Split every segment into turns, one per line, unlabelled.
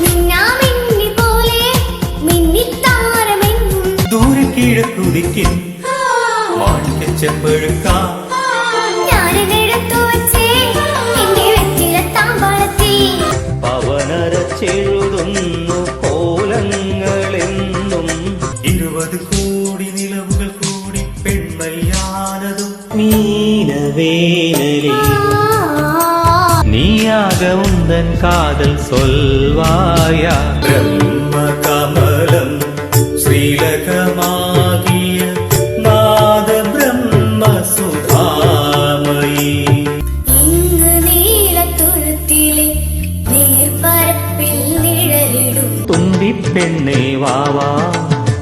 മിന്നാമിന്നി പോലെ മിന്നിത്താരമെങ്ങും
ദൂരെ കിഴക്കുതിക്കിൻ മാണിക്കച്ചെമ്പഴുക്കാം
ഞാനെടുത്തു വച്ചേ. എന്റെ വെറ്റിലത്താമ്പളത്തി
പവനരച്ചെഴുതുന്നു കോലങ്ങളെന്നും.
ഇരുപത് കോടി നിലവുകൾ കൂടി പെൺമയ്യാനതും
இனியாக உந்தன் காதல் சொல்வாயா?
பிரம்ம கமலம் ஸ்ரீலகமாகிய நாத
பிரம்ம சுதாமயி இங்கு நீல
துருத்திலே நேர்பரப்பில் நிழலிடும். தும்பி பெண்ணே வாவா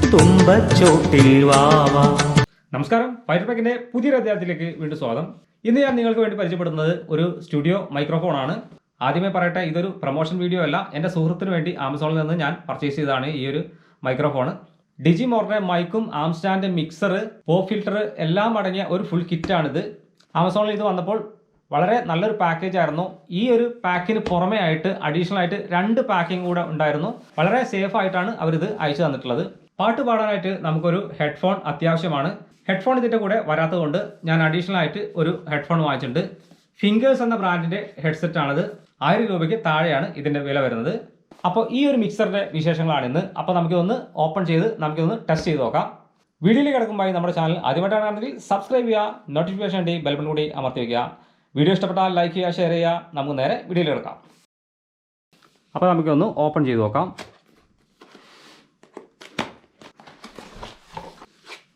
தும்பச்சோட்டில் வாவா
നമസ്കാരം. ഫൈറ്റർ പാക്കിന്റെ പുതിയൊരു അധ്യായത്തിലേക്ക് വീണ്ടും സ്വാഗതം. ഇന്ന് ഞാൻ നിങ്ങൾക്ക് വേണ്ടി പരിചയപ്പെടുന്നത് ഒരു സ്റ്റുഡിയോ മൈക്രോഫോൺ ആണ് ആദ്യമേ പറയട്ടെ ഇതൊരു പ്രൊമോഷൻ വീഡിയോ അല്ല. എന്റെ സുഹൃത്തിന് വേണ്ടി ആമസോണിൽ നിന്ന് ഞാൻ പർച്ചേസ് ചെയ്തതാണ് ഈ ഒരു മൈക്രോഫോൺ ഡിജി മോറിന്റെ മൈക്കും arm stand mixer pop filter എല്ലാം അടങ്ങിയ ഒരു ഫുൾ കിറ്റാണിത്. ആമസോണിൽ ഇത് വന്നപ്പോൾ വളരെ നല്ലൊരു പാക്കേജ് ആയിരുന്നു. ഈ ഒരു പാക്കിന് പുറമേ ആയിട്ട് അഡീഷണൽ ആയിട്ട് രണ്ട് പാക്കിംഗ് കൂടെ ഉണ്ടായിരുന്നു. വളരെ സേഫ് ആയിട്ടാണ് അവരിത് അയച്ചു തന്നിട്ടുള്ളത്. പാട്ട് പാടാനായിട്ട് നമുക്കൊരു ഹെഡ്ഫോൺ അത്യാവശ്യമാണ്. ഹെഡ്ഫോൺ ഇതിന്റെ കൂടെ വരാത്തതുകൊണ്ട് ഞാൻ അഡീഷണൽ ആയിട്ട് ഒരു ഹെഡ്ഫോൺ വാങ്ങിച്ചിട്ടുണ്ട്. ഫിംഗേഴ്സ് എന്ന ബ്രാൻഡിന്റെ ഹെഡ്സെറ്റ് ആണത്. ആയിരം രൂപയ്ക്ക് താഴെയാണ് ഇതിന്റെ വില വരുന്നത്. അപ്പോൾ ഈ ഒരു മിക്സറിന്റെ വിശേഷങ്ങളാണ് ഇന്ന്. അപ്പോൾ നമുക്കിതൊന്ന് ഓപ്പൺ ചെയ്ത് നമുക്കിതൊന്ന് ടെസ്റ്റ് ചെയ്ത് നോക്കാം. വീഡിയോയിൽ കിടക്കുമ്പോൾ നമ്മുടെ ചാനൽ ആദ്യമായിട്ടാണെങ്കിൽ സബ്സ്ക്രൈബ് ചെയ്യുക നോട്ടിഫിക്കേഷൻ വേണ്ടി ബെൽബൺ കൂടി അമർത്തി വയ്ക്കുക വീഡിയോ ഇഷ്ടപ്പെട്ടാൽ ലൈക്ക് ചെയ്യുക ഷെയർ ചെയ്യുക. നമുക്ക് നേരെ വീഡിയോയിൽ കിടക്കാം. അപ്പോൾ നമുക്കൊന്ന് ഓപ്പൺ ചെയ്ത് നോക്കാം.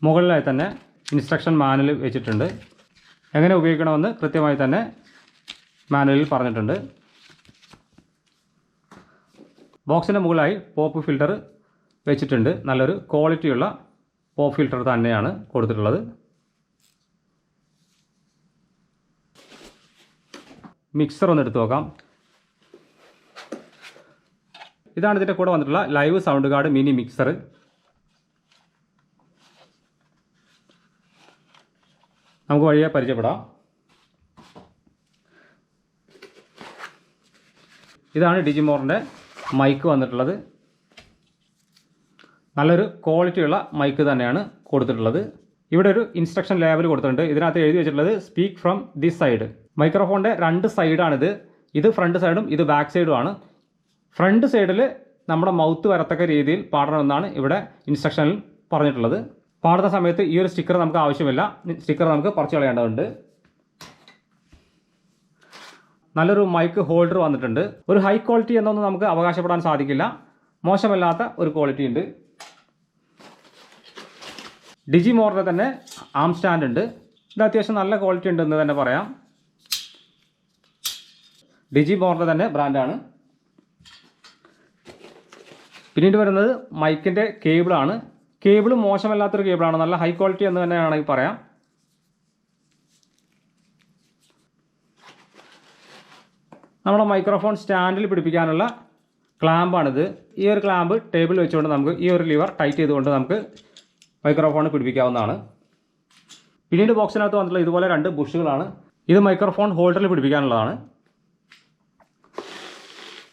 മുകളിലായി തന്നെ ഇൻസ്ട്രക്ഷൻ മാനുവൽ വെച്ചിട്ടുണ്ട്. എങ്ങനെ ഉപയോഗിക്കണമെന്ന് കൃത്യമായി തന്നെ മാനുവലിൽ പറഞ്ഞിട്ടുണ്ട്. ബോക്സിന്റെ മുകളിലായി പോപ്പ് ഫിൽറ്റർ വെച്ചിട്ടുണ്ട്. നല്ലൊരു ക്വാളിറ്റിയുള്ള പോപ്പ് ഫിൽറ്റർ തന്നെയാണ് കൊടുത്തിട്ടുള്ളത്. മിക്സർ ഒന്ന് എടുത്തു നോക്കാം. ഇതാണ് ഇതിന്റെ കൂടെ വന്നിട്ടുള്ള live sound card mini mixer നമുക്ക് വഴിയെ പരിചയപ്പെടാം. ഇതാണ് ഡിജിമോറിന്റെ മൈക്ക് വന്നിട്ടുള്ളത്. നല്ലൊരു ക്വാളിറ്റിയുള്ള മൈക്ക് തന്നെയാണ് കൊടുത്തിട്ടുള്ളത്. ഇവിടെ ഒരു ഇൻസ്ട്രക്ഷൻ ലേബൽ കൊടുത്തിട്ടുണ്ട്. ഇതിനകത്ത് എഴുതി വെച്ചിട്ടുള്ളത് സ്പീക്ക് ഫ്രം ദിസ് സൈഡ് മൈക്രോഫോണിന്റെ രണ്ട് സൈഡാണിത് ഇത് ഫ്രണ്ട് സൈഡും ഇത് ബാക്ക് സൈഡുമാണ് ഫ്രണ്ട് സൈഡിൽ നമ്മുടെ മൗത്ത് വരത്തക്ക രീതിയിൽ പാടണമെന്നാണ് ഇവിടെ ഇൻസ്ട്രക്ഷനിൽ പറഞ്ഞിട്ടുള്ളത്. പാടുന്ന സമയത്ത് ഈ ഒരു സ്റ്റിക്കർ നമുക്ക് ആവശ്യമില്ല. സ്റ്റിക്കർ നമുക്ക് പറിച്ചു കളയേണ്ടതുണ്ട്. നല്ലൊരു മൈക്ക് ഹോൾഡർ വന്നിട്ടുണ്ട്. ഒരു ഹൈ ക്വാളിറ്റി എന്നൊന്നും നമുക്ക് അവകാശപ്പെടാൻ സാധിക്കില്ല. മോശമല്ലാത്ത ഒരു ക്വാളിറ്റി ഉണ്ട്. ഡിജി മോറിന്റെ തന്നെ ആം സ്റ്റാൻഡ് ഉണ്ട്. ഇത് അത്യാവശ്യം നല്ല ക്വാളിറ്റി ഉണ്ടെന്ന് തന്നെ പറയാം. ഡിജി മോറിന്റെ തന്നെ ബ്രാൻഡാണ് പിന്നീട് വരുന്നത് മൈക്കിന്റെ കേബിളാണ് കേബിൾ മോശമല്ലാത്തൊരു കേബിളാണ്. നല്ല ഹൈ ക്വാളിറ്റി എന്ന് തന്നെ വേണമെങ്കിൽ പറയാം. നമ്മുടെ മൈക്രോഫോൺ സ്റ്റാൻഡിൽ പിടിപ്പിക്കാനുള്ള ക്ലാമ്പാണിത് ഈ ഒരു ക്ലാമ്പ് ടേബിൾ വെച്ചുകൊണ്ട് നമുക്ക് ഈ ഒരു ലിവർ ടൈറ്റ് ചെയ്തുകൊണ്ട് നമുക്ക് മൈക്രോഫോൺ പിടിപ്പിക്കാവുന്നതാണ്. പിന്നീട് ബോക്സിനകത്ത് വന്നിട്ടുള്ള ഇതുപോലെ രണ്ട് ബുഷുകളാണ് ഇത് മൈക്രോഫോൺ ഹോൾഡറിൽ പിടിപ്പിക്കാനുള്ളതാണ്.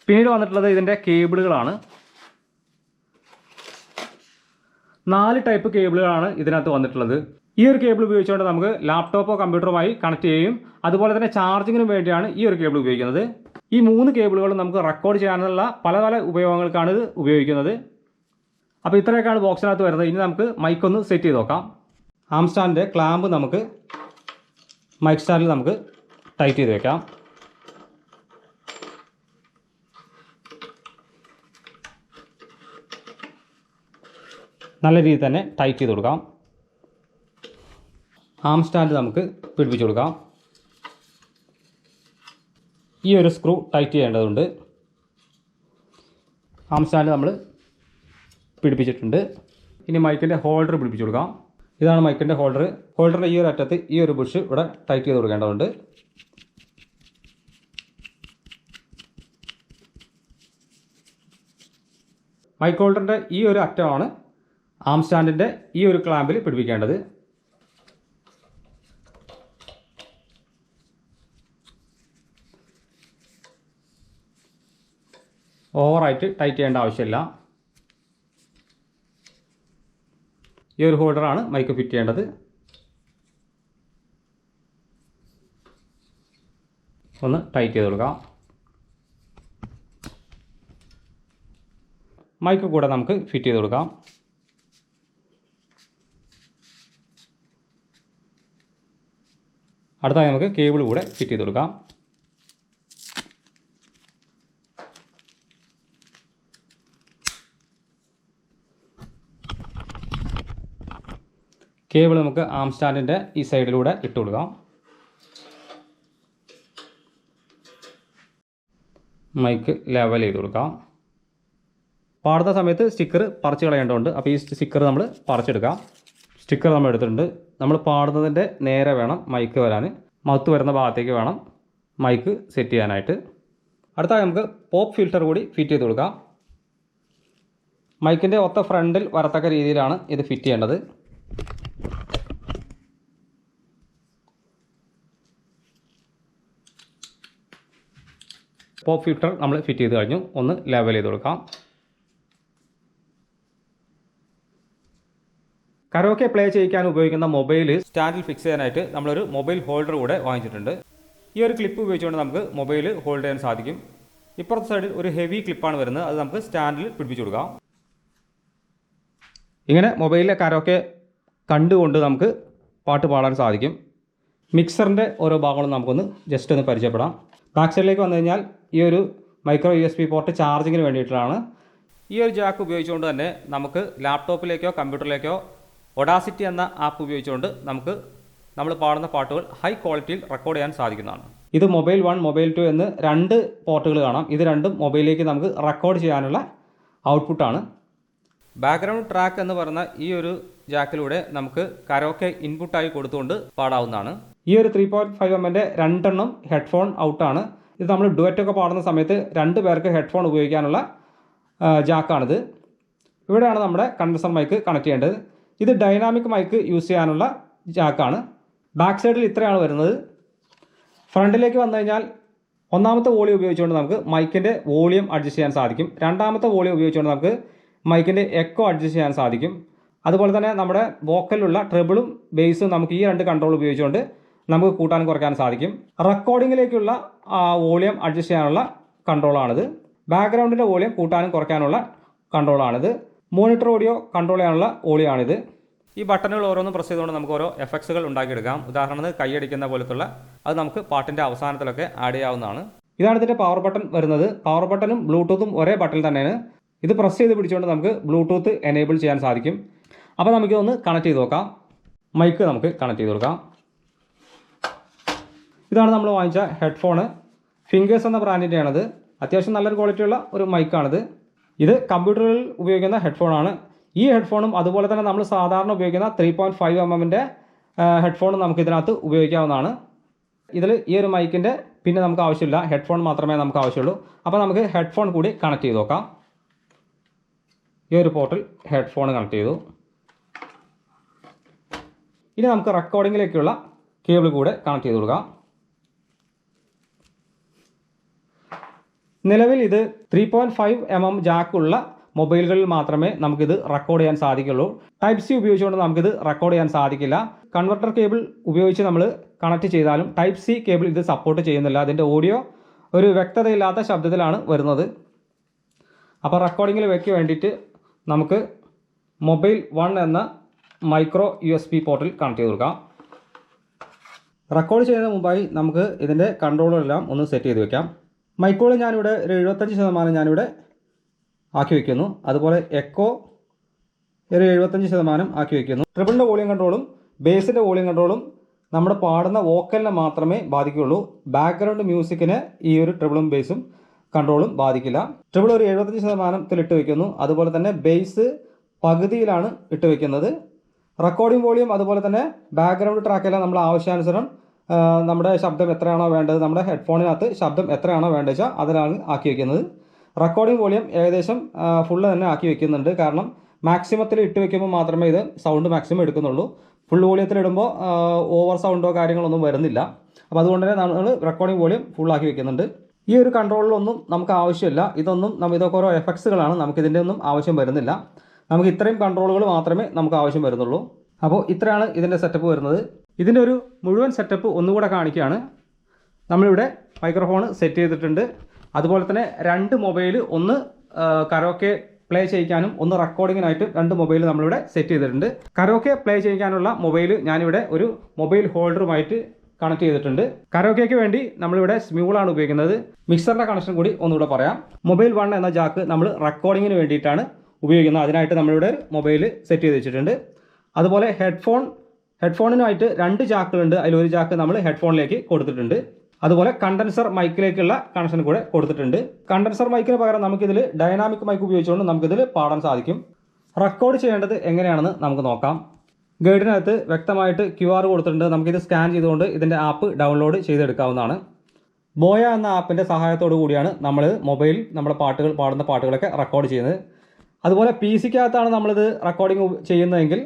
പിന്നീട് വന്നിട്ടുള്ളത് ഇതിന്റെ കേബിളുകളാണ് നാല് ടൈപ്പ് കേബിളുകളാണ് ഇതിനകത്ത് വന്നിട്ടുള്ളത്. ഈ ഒരു കേബിൾ ഉപയോഗിച്ചുകൊണ്ട് നമുക്ക് ലാപ്ടോപ്പോ കമ്പ്യൂട്ടറുമായി കണക്ട് ചെയ്യും. അതുപോലെ തന്നെ ചാർജിങ്ങിനും വേണ്ടിയാണ് ഈ ഒരു കേബിൾ ഉപയോഗിക്കുന്നത്. ഈ മൂന്ന് കേബിളുകളും നമുക്ക് റെക്കോർഡ് ചെയ്യാനുള്ള പല പല ഉപയോഗങ്ങൾക്കാണ് ഇത് ഉപയോഗിക്കുന്നത്. അപ്പോൾ ഇത്രയൊക്കെയാണ് ബോക്സിനകത്ത് വരുന്നത്. ഇനി നമുക്ക് മൈക്ക് ഒന്ന് സെറ്റ് ചെയ്ത് നോക്കാം. ആംസ്റ്റാന്റെ ക്ലാമ്പ് നമുക്ക് മൈക്ക് സ്റ്റാൻഡിൽ നമുക്ക് ടൈറ്റ് ചെയ്ത് വെക്കാം. നല്ല രീതിയിൽ തന്നെ ടൈറ്റ് ചെയ്ത് കൊടുക്കാം. ആം സ്റ്റാൻഡ് നമുക്ക് പിടിപ്പിച്ച് കൊടുക്കാം. ഈ ഒരു സ്ക്രൂ ടൈറ്റ് ചെയ്യേണ്ടതുണ്ട്. ആം സ്റ്റാൻഡ് നമ്മൾ പിടിപ്പിച്ചിട്ടുണ്ട്. ഇനി മൈക്കിന്റെ ഹോൾഡർ പിടിപ്പിച്ച് കൊടുക്കാം. ഇതാണ് മൈക്കിന്റെ ഹോൾഡർ ഹോൾഡറിന്റെ ഈ ഒരു അറ്റത്ത് ഈ ഒരു ബുഷ് ഇവിടെ ടൈറ്റ് ചെയ്ത് കൊടുക്കേണ്ടതുണ്ട്. മൈക്ക് ഹോൾഡറിന്റെ ഈ ഒരു അറ്റമാണ് ആം സ്റ്റാൻഡിന്റെ ഈ ഒരു ക്ലാമ്പിൽ പിടിപ്പിക്കേണ്ടത് ഓവറായിട്ട് ടൈറ്റ് ചെയ്യേണ്ട ആവശ്യമില്ല. ഈ ഒരു ഹോൾഡറാണ് മൈക്ക് ഫിറ്റ് ചെയ്യേണ്ടത്. ഒന്ന് ടൈറ്റ് ചെയ്ത് കൊടുക്കാം. മൈക്ക് കൂടെ നമുക്ക് ഫിറ്റ് ചെയ്ത് കൊടുക്കാം. അടുത്തായി നമുക്ക് കേബിൾ കൂടെ ഫിറ്റ് ചെയ്ത് കൊടുക്കാം. കേബിൾ നമുക്ക് ആം സ്റ്റാൻഡിന്റെ ഈ സൈഡിലൂടെ ഇട്ട് കൊടുക്കാം. മൈക്ക് ലെവൽ ചെയ്ത് കൊടുക്കാം. പാടുന്ന സമയത്ത് സ്റ്റിക്കർ പറിച്ച് കളയേണ്ടതുണ്ട്. അപ്പോൾ ഈ സ്റ്റിക്കർ നമ്മൾ പറിച്ചെടുക്കാം. സ്റ്റിക്കർ നമ്മൾ എടുത്തിട്ടുണ്ട്. നമ്മൾ പാടുന്നതിന്റെ നേരെ വേണം മൈക്ക് വരാൻ. മൗത്ത് വരുന്ന ഭാഗത്തേക്ക് വേണം മൈക്ക് സെറ്റ് ചെയ്യാനായിട്ട്. അടുത്തായി നമുക്ക് പോപ്പ് ഫിൽറ്റർ കൂടി ഫിറ്റ് ചെയ്ത് കൊടുക്കാം. മൈക്കിന്റെ ഒത്ത ഫ്രണ്ടിൽ വരത്തക്ക രീതിയിലാണ് ഇത് ഫിറ്റ് ചെയ്യേണ്ടത്. പോപ്പ് ഫിൽറ്റർ നമ്മൾ ഫിറ്റ് ചെയ്ത് കഴിഞ്ഞു. ഒന്ന് ലെവൽ ചെയ്ത് കൊടുക്കാം. കരോക്കെ പ്ലേ ചെയ്യിക്കാൻ ഉപയോഗിക്കുന്ന മൊബൈൽ സ്റ്റാൻഡിൽ ഫിക്സ് ചെയ്യാനായിട്ട് നമ്മളൊരു മൊബൈൽ ഹോൾഡർ കൂടെ വാങ്ങിച്ചിട്ടുണ്ട്. ഈ ഒരു ക്ലിപ്പ് ഉപയോഗിച്ചുകൊണ്ട് നമുക്ക് മൊബൈൽ ഹോൾഡ് ചെയ്യാൻ സാധിക്കും. ഇപ്പുറത്തെ സൈഡിൽ ഒരു ഹെവി ക്ലിപ്പാണ് വരുന്നത്. അത് നമുക്ക് സ്റ്റാൻഡിൽ പിടിപ്പിച്ചു കൊടുക്കാം. ഇങ്ങനെ മൊബൈലിലെ കരോക്കെ കണ്ടുകൊണ്ട് നമുക്ക് പാട്ട് പാടാൻ സാധിക്കും. മിക്സറിന്റെ ഓരോ ഭാഗങ്ങളും നമുക്കൊന്ന് ജസ്റ്റ് ഒന്ന് പരിചയപ്പെടാം. ബാക്ക് സൈഡിലേക്ക് വന്നു കഴിഞ്ഞാൽ ഈ ഒരു micro U S B port ചാർജിങ്ങിന് വേണ്ടിയിട്ടാണ് ഈ ഒരു ജാക്ക് ഉപയോഗിച്ചുകൊണ്ട് തന്നെ നമുക്ക് ലാപ്ടോപ്പിലേക്കോ കമ്പ്യൂട്ടറിലേക്കോ ഒഡാസിറ്റി എന്ന ആപ്പ് ഉപയോഗിച്ചുകൊണ്ട് നമുക്ക് നമ്മൾ പാടുന്ന പാട്ടുകൾ ഹൈ ക്വാളിറ്റിയിൽ റെക്കോർഡ് ചെയ്യാൻ സാധിക്കുന്നതാണ്. ഇത് മൊബൈൽ വൺ മൊബൈൽ ടു എന്ന് രണ്ട് പോർട്ടുകൾ കാണാം. ഇത് രണ്ടും മൊബൈലിലേക്ക് നമുക്ക് റെക്കോർഡ് ചെയ്യാനുള്ള ഔട്ട്പുട്ടാണ് ബാക്ക്ഗ്രൗണ്ട് ട്രാക്ക് എന്ന് പറയുന്ന ഈ ഒരു ജാക്കിലൂടെ നമുക്ക് കരോക്കെ ഇൻപുട്ടായി കൊടുത്തുകൊണ്ട് പാടാവുന്നതാണ്. ഈ ഒരു ത്രീ പോയിന്റ് ഫൈവ് എമ്മിന്റെ രണ്ടെണ്ണം ഹെഡ്ഫോൺ ഔട്ടാണ് ഇത് നമ്മൾ ഡുവറ്റൊക്കെ പാടുന്ന സമയത്ത് രണ്ട് പേർക്ക് ഹെഡ്ഫോൺ ഉപയോഗിക്കാനുള്ള ജാക്കാണിത് ഇവിടെയാണ് നമ്മുടെ കണ്ടൻസർ മൈക്ക് കണക്ട് ചെയ്യേണ്ടത്. ഇത് ഡൈനാമിക് മൈക്ക് യൂസ് ചെയ്യാനുള്ള ജാക്കാണ് ബാക്ക് സൈഡിൽ ഇത്രയാണ് വരുന്നത്. ഫ്രണ്ടിലേക്ക് വന്നു കഴിഞ്ഞാൽ ഒന്നാമത്തെ വോളിയം ഉപയോഗിച്ചുകൊണ്ട് നമുക്ക് മൈക്കിന്റെ വോളിയം അഡ്ജസ്റ്റ് ചെയ്യാൻ സാധിക്കും. രണ്ടാമത്തെ വോളിയം ഉപയോഗിച്ചുകൊണ്ട് നമുക്ക് മൈക്കിന്റെ എക്കോ അഡ്ജസ്റ്റ് ചെയ്യാൻ സാധിക്കും. അതുപോലെ തന്നെ നമ്മുടെ വോക്കലിലുള്ള ട്രിബിളും ബേസും നമുക്ക് ഈ രണ്ട് കൺട്രോൾ ഉപയോഗിച്ചുകൊണ്ട് നമുക്ക് കൂട്ടാൻ കുറയ്ക്കാൻ സാധിക്കും. റെക്കോർഡിങ്ങിലേക്കുള്ള വോളിയം അഡ്ജസ്റ്റ് ചെയ്യാനുള്ള കൺട്രോളാണിത് ബാക്ക്ഗ്രൗണ്ടിന്റെ വോളിയം കൂട്ടാനും കുറയ്ക്കാനുള്ള കൺട്രോളാണിത് മോണിറ്റർ ഓഡിയോ കൺട്രോൾ ചെയ്യാനുള്ള ഓളിയാണിത്. ഈ ബട്ടണുകൾ ഓരോന്നും പ്രസ് ചെയ്തുകൊണ്ട് നമുക്ക് ഓരോ എഫക്ട്സുകൾ ഉണ്ടാക്കിയെടുക്കാം. ഉദാഹരണത്തിന് കൈയടിക്കുന്ന പോലത്തുള്ള അത് നമുക്ക് പാട്ടിന്റെ അവസാനത്തിലൊക്കെ ആഡ് ചെയ്യാവുന്നതാണ്. ഇതാണ് ഇതിന്റെ പവർ ബട്ടൺ വരുന്നത്. പവർ ബട്ടണും ബ്ലൂടൂത്തും ഒരേ ബട്ടൺ തന്നെയാണ്. ഇത് പ്രസ് ചെയ്ത് പിടിച്ചുകൊണ്ട് നമുക്ക് ബ്ലൂടൂത്ത് എനേബിൾ ചെയ്യാൻ സാധിക്കും. അപ്പോൾ നമുക്ക് ഒന്ന് കണക്ട് ചെയ്ത് നോക്കാം. മൈക്ക് നമുക്ക് കണക്ട് ചെയ്ത് കൊടുക്കാം. ഇതാണ് നമ്മൾ വാങ്ങിച്ച ഹെഡ്ഫോണ് ഫിംഗേഴ്സ് എന്ന ബ്രാൻഡിന്റെയാണത് അത്യാവശ്യം നല്ലൊരു ക്വാളിറ്റിയുള്ള ഒരു മൈക്കാണിത് ഇത് കമ്പ്യൂട്ടറിൽ ഉപയോഗിക്കുന്ന ഹെഡ്ഫോണാണ്. ഈ ഹെഡ്ഫോണും അതുപോലെ തന്നെ നമ്മൾ സാധാരണ ഉപയോഗിക്കുന്ന ത്രീ പോയിന്റ് ഫൈവ് എം എമ്മിന്റെ ഹെഡ്ഫോൺ നമുക്ക് ഇതിനകത്ത് ഉപയോഗിക്കാവുന്നതാണ്. ഇതിൽ ഈ ഒരു മൈക്കിന്റെ പിന്നെ നമുക്ക് ആവശ്യമില്ല. ഹെഡ്ഫോൺ മാത്രമേ നമുക്ക് ആവശ്യമുള്ളൂ. അപ്പോൾ നമുക്ക് ഹെഡ്ഫോൺ കൂടി കണക്ട് ചെയ്ത് നോക്കാം. ഈ ഒരു പോർട്ടിൽ ഹെഡ്ഫോൺ കണക്ട് ചെയ്തു. ഇനി നമുക്ക് റെക്കോർഡിങ്ങിലേക്കുള്ള കേബിൾ കൂടെ കണക്ട് ചെയ്ത് കൊടുക്കാം. നിലവിൽ ഇത് three point five M M ജാക്കുള്ള മൊബൈലുകളിൽ മാത്രമേ നമുക്കിത് റെക്കോർഡ് ചെയ്യാൻ സാധിക്കുള്ളൂ. ടൈപ്പ് സി ഉപയോഗിച്ചുകൊണ്ട് നമുക്കിത് റെക്കോർഡ് ചെയ്യാൻ സാധിക്കില്ല. കൺവെർട്ടർ കേബിൾ ഉപയോഗിച്ച് നമ്മൾ കണക്ട് ചെയ്താലും ടൈപ്പ് സി കേബിൾ ഇത് സപ്പോർട്ട് ചെയ്യുന്നില്ല. അതിന്റെ ഓഡിയോ ഒരു വ്യക്തതയില്ലാത്ത ശബ്ദത്തിലാണ് വരുന്നത്. അപ്പോൾ റെക്കോർഡിങ്ങിൽ റെക്കോർഡിങ്ങിലേക്ക് വേണ്ടിയിട്ട് നമുക്ക് മൊബൈൽ വൺ എന്ന മൈക്രോ യു എസ് പി പോർട്ടിൽ കണക്ട് ചെയ്ത് കൊടുക്കാം. റെക്കോർഡ് ചെയ്യുന്നതിന് മുമ്പായി നമുക്ക് ഇതിന്റെ കൺട്രോളെല്ലാം ഒന്ന് സെറ്റ് ചെയ്ത് വെക്കാം. മൈക്കോൾ ഞാനിവിടെ ഒരു എഴുപത്തഞ്ച് ശതമാനം ഞാനിവിടെ ആക്കി വയ്ക്കുന്നു അതുപോലെ എക്കോ ഒരു എഴുപത്തഞ്ച് ശതമാനം ആക്കി വയ്ക്കുന്നു ട്രിപ്പിളിന്റെ വോളിയം കൺട്രോളും ബേസിന്റെ വോളിയം കൺട്രോളും നമ്മുടെ പാടുന്ന വോക്കലിനെ മാത്രമേ ബാധിക്കുകയുള്ളൂ. ബാക്ക്ഗ്രൗണ്ട് മ്യൂസിക്കിന് ഈ ഒരു ട്രിപ്പിളും ബേസും കൺട്രോളും ബാധിക്കില്ല. ട്രിപ്പിൾ ഒരു എഴുപത്തഞ്ച് ശതമാനത്തിൽ ഇട്ട് വെക്കുന്നു. അതുപോലെ തന്നെ ബേസ് പകുതിയിലാണ് ഇട്ട് വയ്ക്കുന്നത് റെക്കോർഡിംഗ് വോളിയം അതുപോലെ തന്നെ ബാക്ക്ഗ്രൗണ്ട് ട്രാക്കെല്ലാം നമ്മൾ ആവശ്യാനുസരണം നമ്മുടെ ശബ്ദം എത്രയാണോ വേണ്ടത് നമ്മുടെ ഹെഡ്ഫോണിനകത്ത് ശബ്ദം എത്രയാണോ വേണ്ടത് വെച്ചാൽ അതിലാണ് ആക്കി വെക്കുന്നത്. റെക്കോർഡിംഗ് വോളിയം ഏകദേശം ഫുള്ള് തന്നെ ആക്കി വെക്കുന്നുണ്ട്. കാരണം മാക്സിമത്തിൽ ഇട്ട് വെക്കുമ്പോൾ മാത്രമേ ഇത് സൗണ്ട് മാക്സിമം എടുക്കുന്നുള്ളൂ. ഫുൾ വോളിയത്തിൽ ഇടുമ്പോൾ ഓവർ സൗണ്ടോ കാര്യങ്ങളൊന്നും വരുന്നില്ല. അപ്പോൾ അതുകൊണ്ട് തന്നെ നമ്മൾ റെക്കോർഡിംഗ് വോളിയം ഫുള്ളാക്കി വെക്കുന്നുണ്ട്. ഈ ഒരു കൺട്രോളിലൊന്നും നമുക്ക് ആവശ്യമില്ല. ഇതൊന്നും നമ്മൾ ഇതൊക്കെ ഓരോ എഫക്ട്സുകളാണ് നമുക്ക് ഇതിന്റെ ഒന്നും ആവശ്യം വരുന്നില്ല. നമുക്ക് ഇത്രയും കൺട്രോളുകൾ മാത്രമേ നമുക്ക് ആവശ്യം വരുന്നുള്ളൂ. അപ്പോൾ ഇത്രയാണ് ഇതിന്റെ സെറ്റപ്പ് വരുന്നത്. ഇതിന്റെ ഒരു മുഴുവൻ സെറ്റപ്പ് ഒന്നുകൂടെ കാണിക്കുകയാണ്. നമ്മളിവിടെ മൈക്രോഫോൺ സെറ്റ് ചെയ്തിട്ടുണ്ട്. അതുപോലെ തന്നെ രണ്ട് മൊബൈൽ ഒന്ന് കരോക്കെ പ്ലേ ചെയ്യിക്കാനും ഒന്ന് റെക്കോർഡിങ്ങിനായിട്ട് രണ്ട് മൊബൈൽ നമ്മളിവിടെ സെറ്റ് ചെയ്തിട്ടുണ്ട്. കരോക്കെ പ്ലേ ചെയ്യിക്കാനുള്ള മൊബൈൽ ഞാനിവിടെ ഒരു മൊബൈൽ ഹോൾഡറുമായിട്ട് കണക്ട് ചെയ്തിട്ടുണ്ട്. കരോക്കയ്ക്ക് വേണ്ടി നമ്മളിവിടെ സ്മ്യൂളാണ് ഉപയോഗിക്കുന്നത്. മിക്സറിന്റെ കണക്ഷൻ കൂടി ഒന്നുകൂടെ പറയാം. മൊബൈൽ വൺ എന്ന ജാക്ക് നമ്മൾ റെക്കോർഡിങ്ങിന് വേണ്ടിയിട്ടാണ് ഉപയോഗിക്കുന്നത്. അതിനായിട്ട് നമ്മളിവിടെ മൊബൈൽ സെറ്റ് ചെയ്ത് വെച്ചിട്ടുണ്ട്. അതുപോലെ ഹെഡ്ഫോൺ ഹെഡ്ഫോണിനായിട്ട് രണ്ട് ജാക്കുകളുണ്ട് അതിലൊരു ജാക്ക് നമ്മൾ ഹെഡ്ഫോണിലേക്ക് കൊടുത്തിട്ടുണ്ട്. അതുപോലെ കണ്ടൻസർ മൈക്കിലേക്കുള്ള കണക്ഷൻ കൂടെ കൊടുത്തിട്ടുണ്ട്. കണ്ടൻസർ മൈക്കിന് പകരം നമുക്കിതിൽ ഡൈനാമിക് മൈക്ക് ഉപയോഗിച്ചുകൊണ്ട് നമുക്കിതിൽ പാടാൻ സാധിക്കും. റെക്കോർഡ് ചെയ്യേണ്ടത് എങ്ങനെയാണെന്ന് നമുക്ക് നോക്കാം. ഗൈഡിനകത്ത് വ്യക്തമായിട്ട് ക്യു ആർ കൊടുത്തിട്ടുണ്ട്. നമുക്കിത് സ്കാൻ ചെയ്തുകൊണ്ട് ഇതിന്റെ ആപ്പ് ഡൗൺലോഡ് ചെയ്തെടുക്കാവുന്നതാണ്. ബോയ എന്ന ആപ്പിന്റെ സഹായത്തോടു കൂടിയാണ് നമ്മൾ മൊബൈൽ നമ്മുടെ പാട്ടുകൾ പാടുന്ന പാട്ടുകളൊക്കെ റെക്കോർഡ് ചെയ്യുന്നത്. അതുപോലെ പി സിക്കകത്താണ് നമ്മളിത് റെക്കോർഡിംഗ് ചെയ്യുന്നതെങ്കിൽ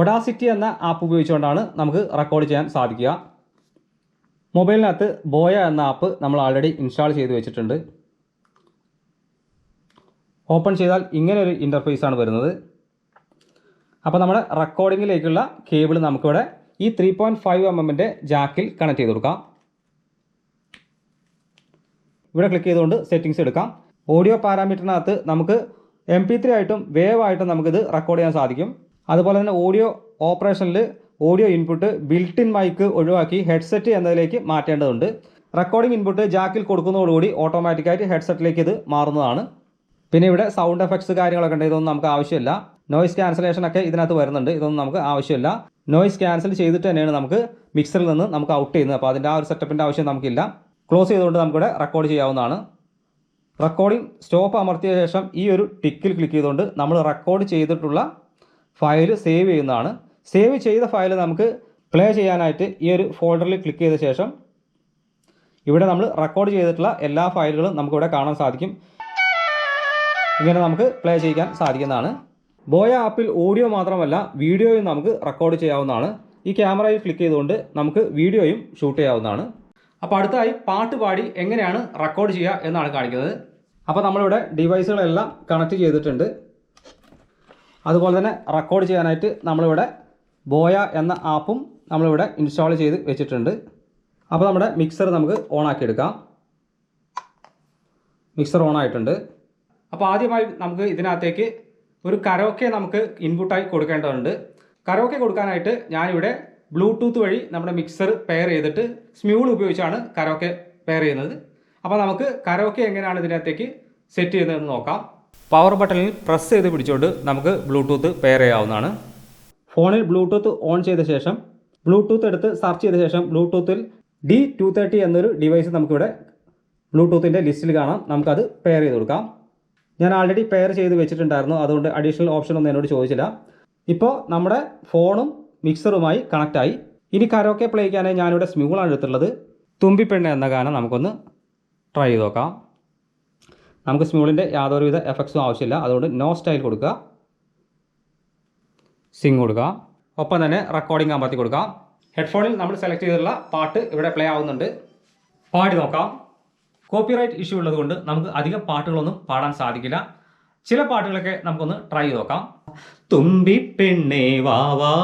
ഒഡാസിറ്റി എന്ന ആപ്പ് ഉപയോഗിച്ചുകൊണ്ടാണ് നമുക്ക് റെക്കോർഡ് ചെയ്യാൻ സാധിക്കുക. മൊബൈലിനകത്ത് ബോയ എന്ന ആപ്പ് നമ്മൾ ആൾറെഡി ഇൻസ്റ്റാൾ ചെയ്ത് വെച്ചിട്ടുണ്ട്. ഓപ്പൺ ചെയ്താൽ ഇങ്ങനെ ഒരു ഇന്റർഫേസ് ആണ് വരുന്നത്. അപ്പോൾ നമ്മുടെ റെക്കോർഡിങ്ങിലേക്കുള്ള കേബിൾ നമുക്കിവിടെ ഈ ത്രീ പോയിന്റ് ഫൈവ് എം എമ്മിന്റെ ജാക്കിൽ കണക്ട് ചെയ്ത് കൊടുക്കാം. ഇവിടെ ക്ലിക്ക് ചെയ്തുകൊണ്ട് സെറ്റിങ്സ് എടുക്കാം. ഓഡിയോ പാരാമീറ്ററിനകത്ത് നമുക്ക് എം പി ത്രീ ആയിട്ടും വേവ് ആയിട്ടും നമുക്കിത് റെക്കോർഡ് ചെയ്യാൻ സാധിക്കും. അതുപോലെ തന്നെ audio ഓപ്പറേഷനിൽ audio input built in mic ഒഴിവാക്കി ഹെഡ്സെറ്റ് എന്നതിലേക്ക് മാറ്റേണ്ടതുണ്ട്. റെക്കോർഡിംഗ് ഇൻപുട്ട് ജാക്കിൽ കൊടുക്കുന്നതോടുകൂടി ഓട്ടോമാറ്റിക്കായിട്ട് ഹെഡ്സെറ്റിലേക്ക് ഇത് മാറുന്നതാണ്. പിന്നെ ഇവിടെ സൗണ്ട് എഫക്ട്സ് കാര്യങ്ങളൊക്കെ ഉണ്ട് ഇതൊന്നും നമുക്ക് ആവശ്യമില്ല. നോയ്സ് ക്യാൻസലേഷൻ ഒക്കെ ഇതിനകത്ത് വരുന്നുണ്ട് ഇതൊന്നും നമുക്ക് ആവശ്യമില്ല. നോയ്സ് ക്യാൻസൽ ചെയ്തിട്ട് തന്നെയാണ് നമുക്ക് മിക്സറിൽ നിന്ന് നമുക്ക് ഔട്ട് ചെയ്യുന്നത്. അപ്പോൾ അതിന്റെ ആ ഒരു സെറ്റപ്പിന്റെ ആവശ്യം നമുക്കില്ല. ക്ലോസ് ചെയ്തുകൊണ്ട് നമുക്കിവിടെ റെക്കോർഡ് ചെയ്യാവുന്നതാണ്. റെക്കോർഡിംഗ് സ്റ്റോപ്പ് അമർത്തിയ ശേഷം ഈ ഒരു ടിക്കിൽ ക്ലിക്ക് ചെയ്തുകൊണ്ട് നമ്മൾ റെക്കോർഡ് ചെയ്തിട്ടുള്ള ഫയൽ സേവ് ചെയ്യുന്നതാണ്. സേവ് ചെയ്ത ഫയൽ നമുക്ക് പ്ലേ ചെയ്യാനായിട്ട് ഈ ഒരു ഫോൾഡറിൽ ക്ലിക്ക് ചെയ്ത ശേഷം ഇവിടെ നമ്മൾ റെക്കോർഡ് ചെയ്തിട്ടുള്ള എല്ലാ ഫയലുകളും നമുക്കിവിടെ കാണാൻ സാധിക്കും. ഇങ്ങനെ നമുക്ക് പ്ലേ ചെയ്യാൻ സാധിക്കുന്നതാണ്. ബോയ ആപ്പിൽ ഓഡിയോ മാത്രമല്ല വീഡിയോയും നമുക്ക് റെക്കോർഡ് ചെയ്യാവുന്നതാണ്. ഈ ക്യാമറയിൽ ക്ലിക്ക് ചെയ്തുകൊണ്ട് നമുക്ക് വീഡിയോയും ഷൂട്ട് ചെയ്യാവുന്നതാണ്. അപ്പോൾ അടുത്തായി പാട്ട് പാടി എങ്ങനെയാണ് റെക്കോർഡ് ചെയ്യുക എന്നാണ് കാണിക്കുന്നത്. അപ്പോൾ നമ്മളിവിടെ ഡിവൈസുകളെല്ലാം കണക്ട് ചെയ്തിട്ടുണ്ട്. അതുപോലെ തന്നെ റെക്കോർഡ് ചെയ്യാനായിട്ട് നമ്മളിവിടെ ബോയ എന്ന ആപ്പും നമ്മളിവിടെ ഇൻസ്റ്റാൾ ചെയ്ത് വെച്ചിട്ടുണ്ട്. അപ്പോൾ നമ്മുടെ മിക്സർ നമുക്ക് ഓൺ എടുക്കാം. മിക്സർ ഓൺ ആയിട്ടുണ്ട്. അപ്പോൾ ആദ്യമായി നമുക്ക് ഇതിനകത്തേക്ക് ഒരു കരോക്കെ നമുക്ക് ഇൻപുട്ടായി കൊടുക്കേണ്ടതുണ്ട്. കരോക്കെ കൊടുക്കാനായിട്ട് ഞാനിവിടെ ബ്ലൂടൂത്ത് വഴി നമ്മുടെ മിക്സർ പെയർ ചെയ്തിട്ട് സ്മ്യൂൾ ഉപയോഗിച്ചാണ് കരോക്കെ പെയർ ചെയ്യുന്നത്. അപ്പോൾ നമുക്ക് കരോക്കെ എങ്ങനെയാണ് ഇതിനകത്തേക്ക് സെറ്റ് ചെയ്യുന്നതെന്ന് നോക്കാം. പവർ ബട്ടണിൽ പ്രസ് ചെയ്ത് പിടിച്ചുകൊണ്ട് നമുക്ക് ബ്ലൂടൂത്ത് പെയർ ചെയ്യാവുന്നതാണ്. ഫോണിൽ ബ്ലൂടൂത്ത് ഓൺ ചെയ്ത ശേഷം ബ്ലൂടൂത്ത് എടുത്ത് സെർച്ച് ചെയ്ത ശേഷം ബ്ലൂടൂത്തിൽ ഡി ടു തേർട്ടി എന്നൊരു ഡിവൈസ് നമുക്കിവിടെ ബ്ലൂടൂത്തിന്റെ ലിസ്റ്റിൽ കാണാം. നമുക്കത് പെയർ ചെയ്ത് കൊടുക്കാം. ഞാൻ ആൾറെഡി പെയർ ചെയ്ത് വെച്ചിട്ടുണ്ടായിരുന്നു. അതുകൊണ്ട് അഡീഷണൽ ഓപ്ഷൻ ഒന്നും എന്നോട് ചോദിച്ചില്ല. ഇപ്പോൾ നമ്മുടെ ഫോണും മിക്സറുമായി കണക്റ്റായി ഇനി കരോക്കെ പ്ലേ ചെയ്യാനായി ഞാനിവിടെ സ്മ്യൂളാണ് എടുത്തുള്ളത് തുമ്പിപ്പെണ്ണ എന്ന ഗാനം നമുക്കൊന്ന് ട്രൈ ചെയ്ത് നോക്കാം. നമുക്ക് സ്മ്യൂളിന്റെ യാതൊരുവിധ എഫക്ട്സും ആവശ്യമില്ല. അതുകൊണ്ട് നോ സ്റ്റൈൽ കൊടുക്കുക. സിങ് കൊടുക്കുക. ഒപ്പം തന്നെ റെക്കോർഡിംഗ് അമർത്തി കൊടുക്കുക. ഹെഡ്ഫോണിൽ നമ്മൾ സെലക്ട് ചെയ്തിട്ടുള്ള പാട്ട് ഇവിടെ പ്ലേ ആവുന്നുണ്ട്. പാടി നോക്കാം. കോപ്പിറൈറ്റ് ഇഷ്യൂ ഉള്ളതുകൊണ്ട് നമുക്ക് അധികം പാട്ടുകളൊന്നും പാടാൻ സാധിക്കില്ല. ചില പാട്ടുകളൊക്കെ നമുക്കൊന്ന് ട്രൈ ചെയ്ത് നോക്കാം. തുമ്പി പെണ്ണേ വാവാ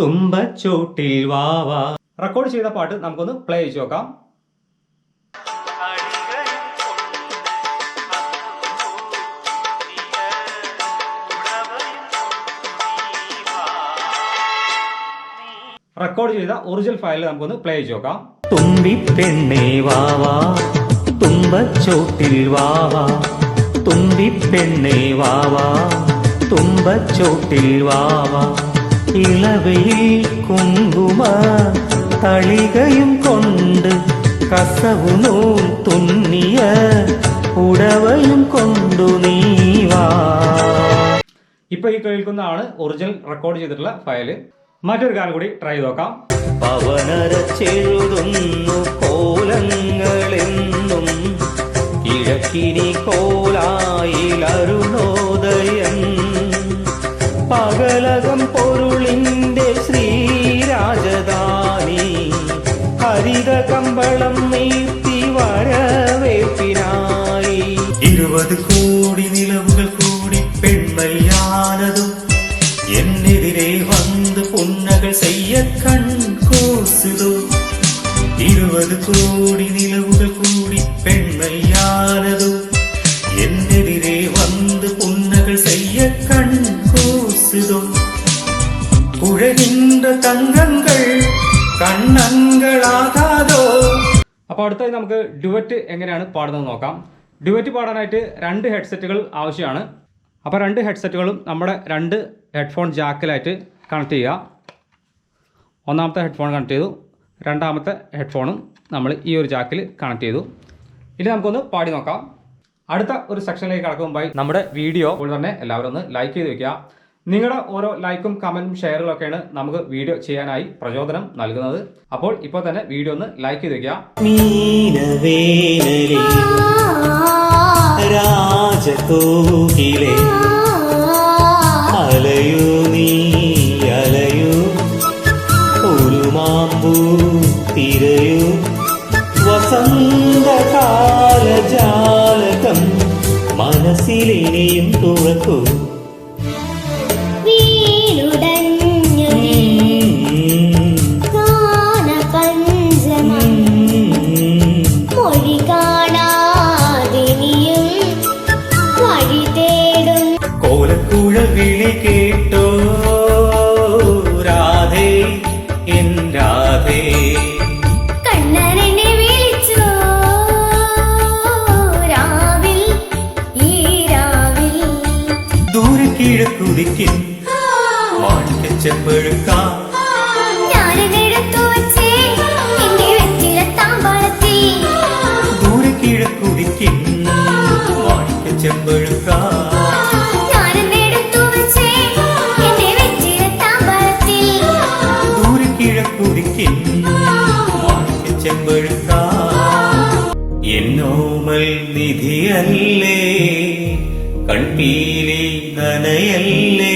തുമ്പച്ചോട്ടിൽ വാവാ റെക്കോർഡ് ചെയ്ത പാട്ട് നമുക്കൊന്ന് പ്ലേ ചെയ്ത് നോക്കാം. റെക്കോർഡ് ചെയ്ത ഒറിജിനൽ ഫയൽ നമുക്കൊന്ന് പ്ലേ ചെയ്ത് നോക്കാം.
തുമ്പി പെണ്ണേ വാവാ തുമ്പച്ചോട്ടിൽ വാവാ തുമ്പി പെണ്ണേ വാവാ തുമ്പച്ചോട്ടിൽ വാവാ ഇളവയിൽ കുങ്കുമ തളികയും കൊണ്ട് കസവു നൂൽ തുന്നിയ ഉടവയും കൊണ്ടു നീവാ
ഇപ്പൊ ഈ കേൾക്കുന്നതാണ് ഒറിജിനൽ റെക്കോർഡ് ചെയ്തിട്ടുള്ള ഫയൽ മറ്റൊരു ഗാനം കൂടി ട്രൈ ചെയ്ത് നോക്കാം
പവനരച്ചെഴുതുന്നു കോലങ്ങളെന്നും കിഴക്കിനി കോലായിലരുണോദയം പകലകം പൊരുളിന്റെ ശ്രീരാജധാനി ഹരിത കമ്പളം നീർത്തി ഇരുപത്
കോടി കോടി നിലവുകൾ കൂടി പെണ്ണയ്യാനതു എന്നെതിരെ വന്ന് പുന്നകൾ ചെയ്യ കൺകൂസുതോ. പുഴകിன்ற തങ്കങ്ങൾ കണ്ണങ്ങളാകാതോ
അപ്പോൾ അടുത്തായി നമുക്ക് ഡുവറ്റ് എങ്ങനെയാണ് പാടുന്നത് നോക്കാം. ഡുവറ്റ് പാടാനായിട്ട് രണ്ട് ഹെഡ്സെറ്റുകൾ ആവശ്യമാണ്. അപ്പോൾ രണ്ട് ഹെഡ്സെറ്റുകളും നമ്മുടെ രണ്ട് ഹെഡ്ഫോൺ ജാക്കിലായിട്ട് കണക്ട് ചെയ്യുക. ഒന്നാമത്തെ ഹെഡ്ഫോൺ കണക്ട് ചെയ്തു. രണ്ടാമത്തെ ഹെഡ്ഫോണും നമ്മൾ ഈ ഒരു ചാക്കിൽ കണക്ട് ചെയ്തു. ഇനി നമുക്കൊന്ന് പാടി നോക്കാം. അടുത്ത ഒരു സെക്ഷനിലേക്ക് കടക്കുമ്പോൾ നമ്മുടെ വീഡിയോ. ഇപ്പോൾ തന്നെ എല്ലാവരും ഒന്ന് ലൈക്ക് ചെയ്ത് വെക്കുക. നിങ്ങളുടെ ഓരോ ലൈക്കും കമന്റും ഷെയറുകളൊക്കെയാണ് നമുക്ക് വീഡിയോ ചെയ്യാനായി പ്രചോദനം നൽകുന്നത്. അപ്പോൾ ഇപ്പോൾ തന്നെ വീഡിയോ ഒന്ന് ലൈക്ക് ചെയ്ത് വെക്കുക.
രാജകോകിലേ മനസ്സിലിനിയും തുറക്കൂ
താമ്പാളത്തിൽ
ദൂരെ കിഴക്കുതിക്കും മാണിക്കച്ചെമ്പഴുക്കാം എന്നോമൽ നിധിയല്ലേ കൺപീലി നനയല്ലേ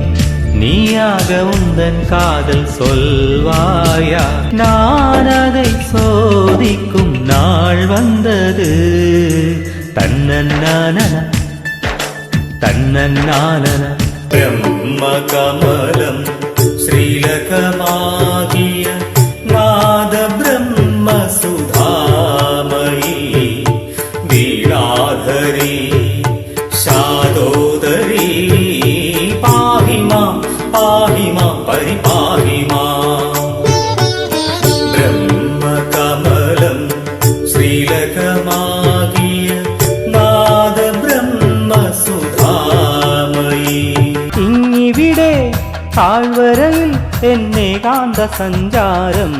நீயாக உந்தன் காதல் சொல்வாயா? நான் அதை சோதிக்கும் நாள் வந்தது. தன்னன்னான தன்னன்னான
பிரம்ம கமலம்
ஸ்ரீலகமாகிய താഴ്വരയിൽ എന്നെ കാന്ത സഞ്ചാരം.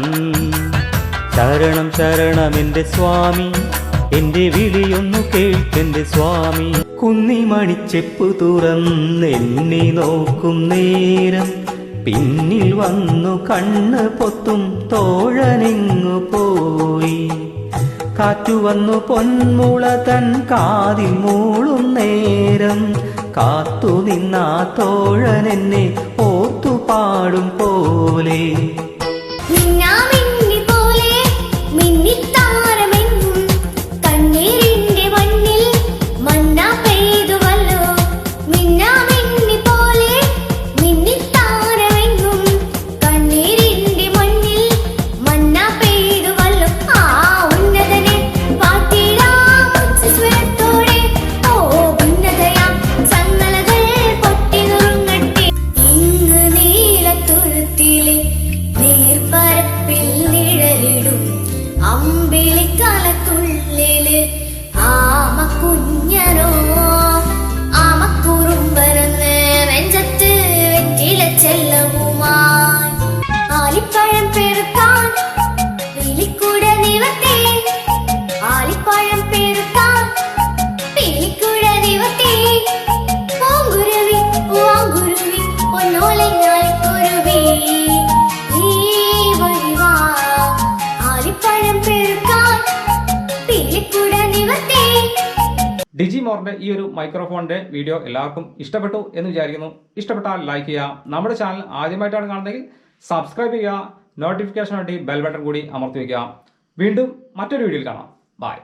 ശരണം ശരണം എന്റെ സ്വാമി എന്റെ വിളിയൊന്നു കേൾക്കെന്റെ സ്വാമി. കുന്നിമണിച്ചെപ്പു തുറന്ന് എന്നെ നോക്കും നേരം. പിന്നിൽ വന്നു കണ്ണ് പൊത്തും തോഴനെങ്ങു പോയി. കാറ്റു വന്നു പൊന്മുള തൻ കാതിൽ മൂളും നേരം. കാത്തു നിന്നാ തോഴൻ എന്നെ ഓർത്തു പാടും പോലെ.
മോറിന്റെ ഈ ഒരു മൈക്രോഫോണിന്റെ വീഡിയോ എല്ലാവർക്കും ഇഷ്ടപ്പെട്ടു എന്ന് വിചാരിക്കുന്നു. ഇഷ്ടപ്പെട്ടാൽ ലൈക്ക് ചെയ്യുക. നമ്മുടെ ചാനൽ ആദ്യമായിട്ടാണ് കാണുന്നതെങ്കിൽ സബ്സ്ക്രൈബ് ചെയ്യുക. നോട്ടിഫിക്കേഷൻ വേണ്ടി ബെൽ ബട്ടൺ കൂടി അമർത്തി വയ്ക്കുക വീണ്ടും മറ്റൊരു വീഡിയോയിൽ കാണാം. ബൈ